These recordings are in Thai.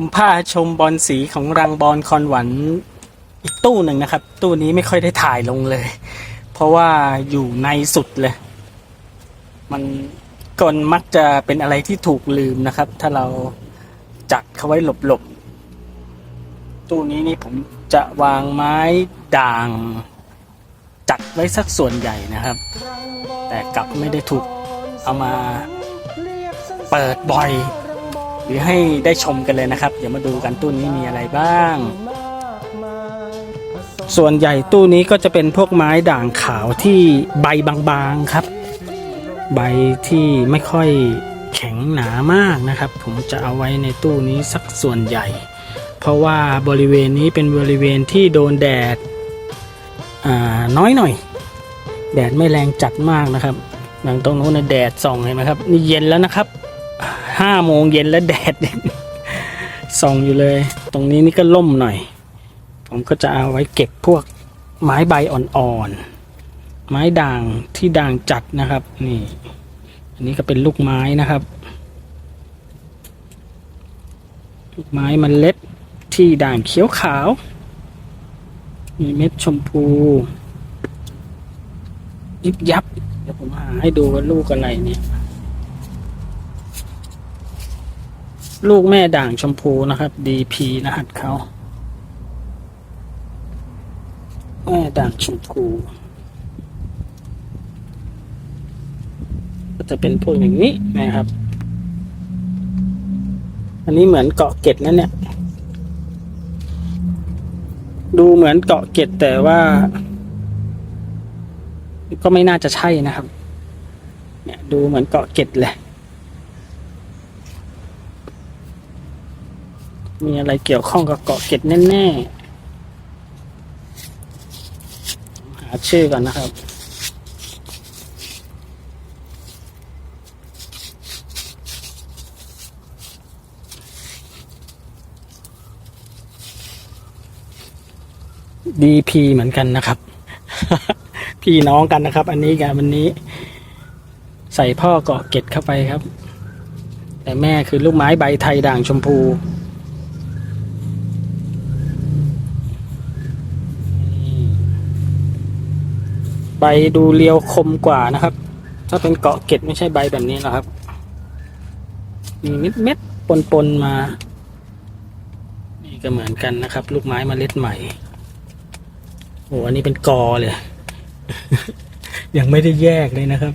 ผมพาชมบอลสีของรังบอลคอนหวันอีกตู้หนึ่งนะครับ ตู้นี้ไม่ค่อยได้ถ่ายลงเลย เพราะว่าอยู่ในสุดเลย มันกนมักจะเป็นอะไรที่ถูกลืมนะครับ ถ้าเราจัดเขาไว้หลบๆ ตู้นี้นี่ผมจะวางไม้ด่าง จัดไว้สักส่วนใหญ่นะครับ แต่กลับไม่ได้ถูกเอามาเปิดบ่อย หรือให้ได้ชมกันเลยนะครับ เดี๋ยวมาดูกันตู้นี้มีอะไรบ้าง ส่วนใหญ่ตู้นี้ก็จะเป็นพวกไม้ด่างขาวที่ใบบางๆครับ ใบที่ไม่ค่อยแข็งหนามากนะครับ ผมจะเอาไว้ในตู้นี้สักส่วนใหญ่ เพราะว่าบริเวณนี้เป็นบริเวณที่โดนแดดน้อยหน่อย แดดไม่แรงจัดมากนะครับอย่างตรงนู้นนะแดดส่องเห็นไหมครับนี่เย็นแล้วนะครับ ห้าโมงเย็นแล้วแดดส่องอยู่เลย ตรงนี้นี่ก็ล่มหน่อย ผมก็จะเอาไว้เก็บพวกไม้ใบอ่อนๆ ไม้ด่างที่ด่างจัดนะครับ นี่ อันนี้ก็เป็นลูกไม้นะครับ ลูกไม้มันเล็ดที่ด่างเขียวขาว มีเม็ดชมพูยิบยับ เดี๋ยวผมหาให้ดูว่าลูกอะไรเนี่ย ลูกแม่ด่างชมพูนะครับ DP รหัสเขาแม่ด่างชมพูก็จะเป็นพวกอย่างนี้นะครับ อันนี้เหมือนเกาะเกร็ดนั่นเนี่ย ดูเหมือนเกาะเกร็ดแต่ว่า ก็ไม่น่าจะใช่นะครับ เนี่ยดูเหมือนเกาะเกร็ดเลย มีอะไรเกี่ยวข้องกับเกาะเก็ดแน่ๆ หาชื่อก่อนนะครับ DP เหมือนกันนะครับ พี่น้องกันนะครับ อันนี้กับอันนี้ ใส่พ่อเกาะเก็ดเข้าไปครับ แต่แม่คือลูกไม้ใบไทยด่างชมพู ใบดูเรียวคมกว่านะครับ ถ้าเป็นเกาะเก็ดไม่ใช่ใบแบบนี้นะครับ มีเม็ดเม็ดปนปนๆมา นี่ก็เหมือนกันนะครับ ลูกไม้มเมล็ดใหม่ โอ้อันนี้เป็นกอเลย ยังไม่ได้แยกเลยนะครับ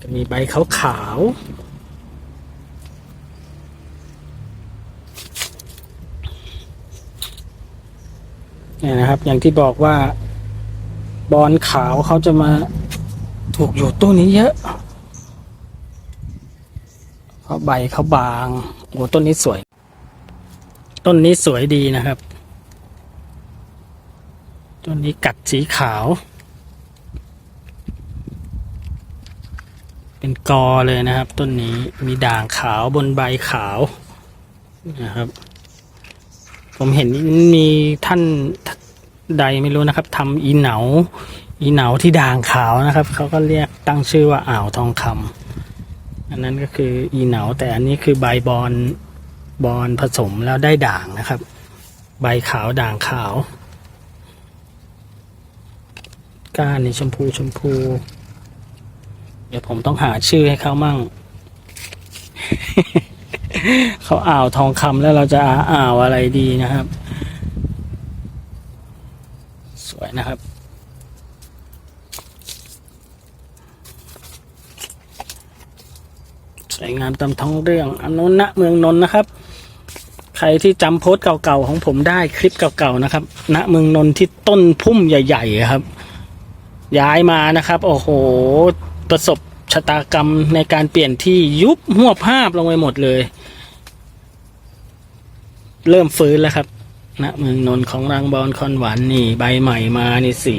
จะมีใบขาวขาวๆ เนี่ยนะครับ อย่างที่บอกว่า บอลขาวเขาจะมาถูกอยู่ตู้นี้เยอะเพราะใบเขาบางโอ้ต้นนี้สวย ต้นนี้สวยดีนะครับ ต้นนี้กัดสีขาว เป็นกอเลยนะครับ ต้นนี้มีด่างขาวบนใบขาวนะครับ ผมเห็นมีท่าน ใดไม่รู้นะครับทำอีเหนา อีเหนาที่ด่างขาวนะครับ เขาก็เรียกตั้งชื่อว่าอ่าวทองคำอันนั้นก็คืออีเหนา แต่อันนี้คือใบบอลบอลผสมแล้วได้ด่างนะครับ ใบขาวด่างขาวก้านนี่ชมพูชมพู เดี๋ยวผมต้องหาชื่อให้เขามั่ง เขาอ่าวทองคำแล้วเราจะอ่าวอะไรดีนะครับ สวย นะครับ สวยงามตามท้องเรื่องอนนนะเมืองนนท์นะครับ ใครที่จำโพสต์เก่าๆของผมได้คลิปเก่าๆนะครับณเมืองนนท์ที่ต้นพุ่มใหญ่ๆครับ ย้ายมานะครับ โอ้โห ประสบชะตากรรมในการเปลี่ยนที่ยุบหัวภาพลงไปหมดเลย เริ่มฟื้นแล้วครับ ณเมืองนนท์ของรังบอลคอนหวานนี่ใบใหม่มานี่สี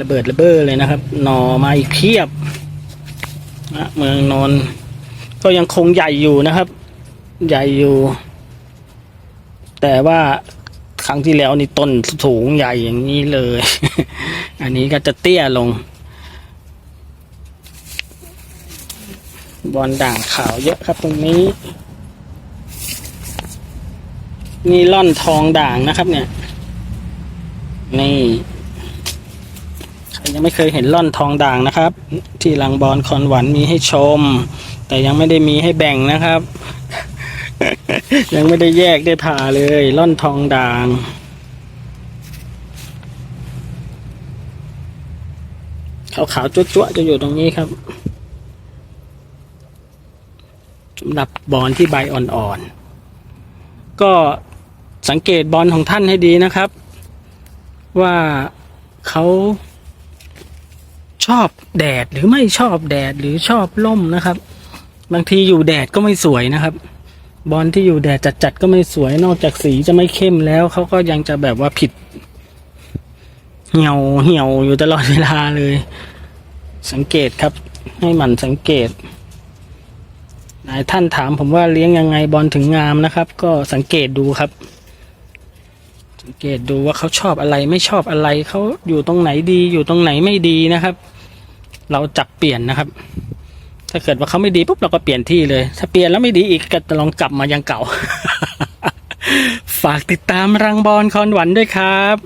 ระเบิดระเบ้อเลยนะครับหน่อมาอีกเพียบณเมืองนนท์ก็ยังคงใหญ่อยู่นะครับ ใหญ่อยู่ แต่ว่าครั้งที่แล้วนี่ต้นสูงใหญ่อย่างนี้เลย อันนี้ก็จะเตี้ยลง บอลด่างขาวเยอะครับตรงนี้ นี่ล่อนทองด่างนะครับ เนี่ย นี่ใครยังไม่เคยเห็นล่อนทองด่างนะครับ ที่ลังบอลคอนหวันมีให้ชม แต่ยังไม่ได้มีให้แบ่งนะครับ ยังไม่ได้แยกได้ผ่าเลยล่อนทองด่างขาวๆจั๊วๆจะอยู่ตรงนี้ครับสำหรับบอลที่ใบอ่อนๆก็ สังเกตบอลของท่านให้ดีนะครับ ว่าเขาชอบแดดหรือไม่ชอบแดดหรือชอบล่มนะครับ บางทีอยู่แดดก็ไม่สวยนะครับ บอลที่อยู่แดดจัดๆก็ไม่สวยนอกจากสีจะไม่เข้มแล้วเขาก็ยังจะแบบว่าผิด เหี่ยวเหี่ยวอยู่ตลอดเวลาเลย สังเกตครับ ให้หมั่นสังเกตหลายท่านถามผมว่าเลี้ยงยังไงบอลถึงงามนะครับ ก็สังเกตดูครับ สังเกตดูว่าเขาชอบอะไรไม่ชอบอะไรเขาอยู่ตรงไหนดีอยู่ตรงไหนไม่ดีนะครับ เราจับเปลี่ยนนะครับ ถ้าเกิดว่าเขาไม่ดีปุ๊บเราก็เปลี่ยนที่เลย ถ้าเปลี่ยนแล้วไม่ดีอีกก็ลองกลับมายังเก่า ฝากติดตามรังบอลคอนหวันด้วยครับ